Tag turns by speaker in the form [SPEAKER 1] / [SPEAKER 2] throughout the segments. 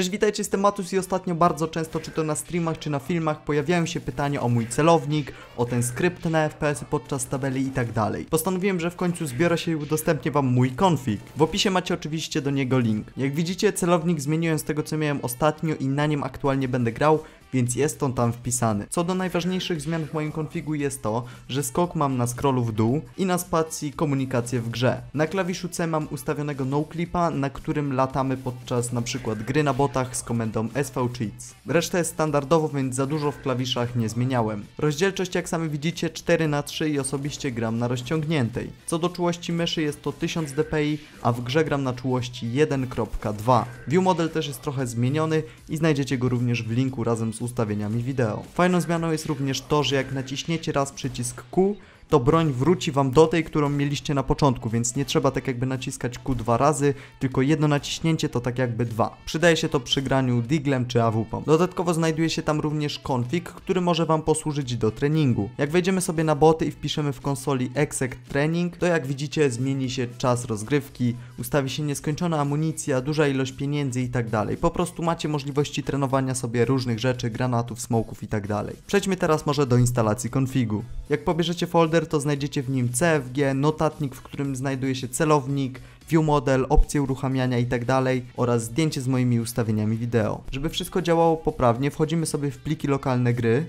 [SPEAKER 1] Cześć, witajcie, jestem Matus i ostatnio bardzo często, czy to na streamach, czy na filmach, pojawiają się pytania o mój celownik, o ten skrypt na FPS-y podczas tabeli i tak dalej. Postanowiłem, że w końcu zbiorę się i udostępnię wam mój config. W opisie macie oczywiście do niego link. Jak widzicie, celownik zmieniłem z tego, co miałem ostatnio i na nim aktualnie będę grał, więc jest on tam wpisany. Co do najważniejszych zmian w moim konfigu jest to, że skok mam na scrollu w dół i na spacji komunikację w grze. Na klawiszu C mam ustawionego noclipa, na którym latamy podczas na przykład gry na botach z komendą SV Cheats. Reszta jest standardowo, więc za dużo w klawiszach nie zmieniałem. Rozdzielczość jak sami widzicie 4 na 3 i osobiście gram na rozciągniętej. Co do czułości myszy jest to 1000 dpi, a w grze gram na czułości 1.2. View model też jest trochę zmieniony i znajdziecie go również w linku razem z ustawieniami wideo. Fajną zmianą jest również to, że jak naciśniecie raz przycisk Q, to broń wróci wam do tej, którą mieliście na początku, więc nie trzeba tak jakby naciskać Q dwa razy, tylko jedno naciśnięcie to tak jakby dwa. Przydaje się to przy graniu Diglem czy AWP. Dodatkowo znajduje się tam również config, który może wam posłużyć do treningu. Jak wejdziemy sobie na boty i wpiszemy w konsoli exec training, to jak widzicie zmieni się czas rozgrywki, ustawi się nieskończona amunicja, duża ilość pieniędzy i tak dalej. Po prostu macie możliwości trenowania sobie różnych rzeczy, granatów, smoków i tak dalej. Przejdźmy teraz może do instalacji konfigu. Jak pobierzecie folder to znajdziecie w nim CFG, notatnik, w którym znajduje się celownik, view model, opcje uruchamiania itd. oraz zdjęcie z moimi ustawieniami wideo. Żeby wszystko działało poprawnie, wchodzimy sobie w pliki lokalne gry,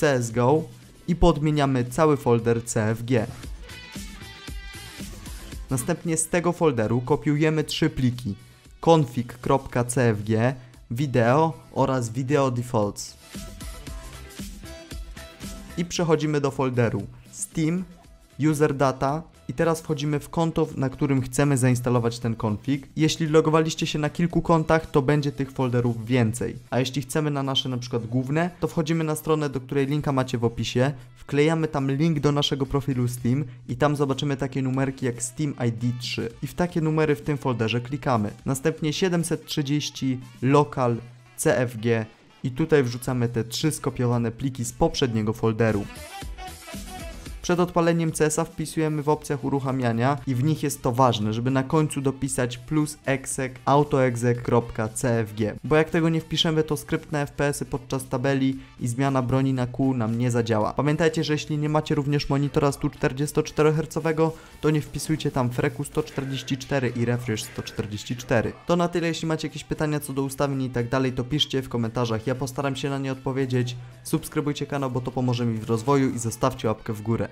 [SPEAKER 1] CSGO i podmieniamy cały folder CFG. Następnie z tego folderu kopiujemy trzy pliki config.cfg, video oraz video defaults. I przechodzimy do folderu Steam, User Data i teraz wchodzimy w konto, na którym chcemy zainstalować ten config. Jeśli logowaliście się na kilku kontach, to będzie tych folderów więcej. A jeśli chcemy na nasze na przykład główne, to wchodzimy na stronę, do której linka macie w opisie, wklejamy tam link do naszego profilu Steam i tam zobaczymy takie numerki jak Steam ID 3. I w takie numery w tym folderze klikamy. Następnie 730 local CFG i tutaj wrzucamy te trzy skopiowane pliki z poprzedniego folderu. Przed odpaleniem CS-a wpisujemy w opcjach uruchamiania i w nich jest to ważne, żeby na końcu dopisać plus exec autoexec.cfg, bo jak tego nie wpiszemy, to skrypt na FPS-y podczas tabeli i zmiana broni na Q nam nie zadziała. Pamiętajcie, że jeśli nie macie również monitora 144 Hz, to nie wpisujcie tam freku 144 i refresh 144. To na tyle, jeśli macie jakieś pytania co do ustawień i tak dalej, to piszcie w komentarzach, ja postaram się na nie odpowiedzieć. Subskrybujcie kanał, bo to pomoże mi w rozwoju i zostawcie łapkę w górę.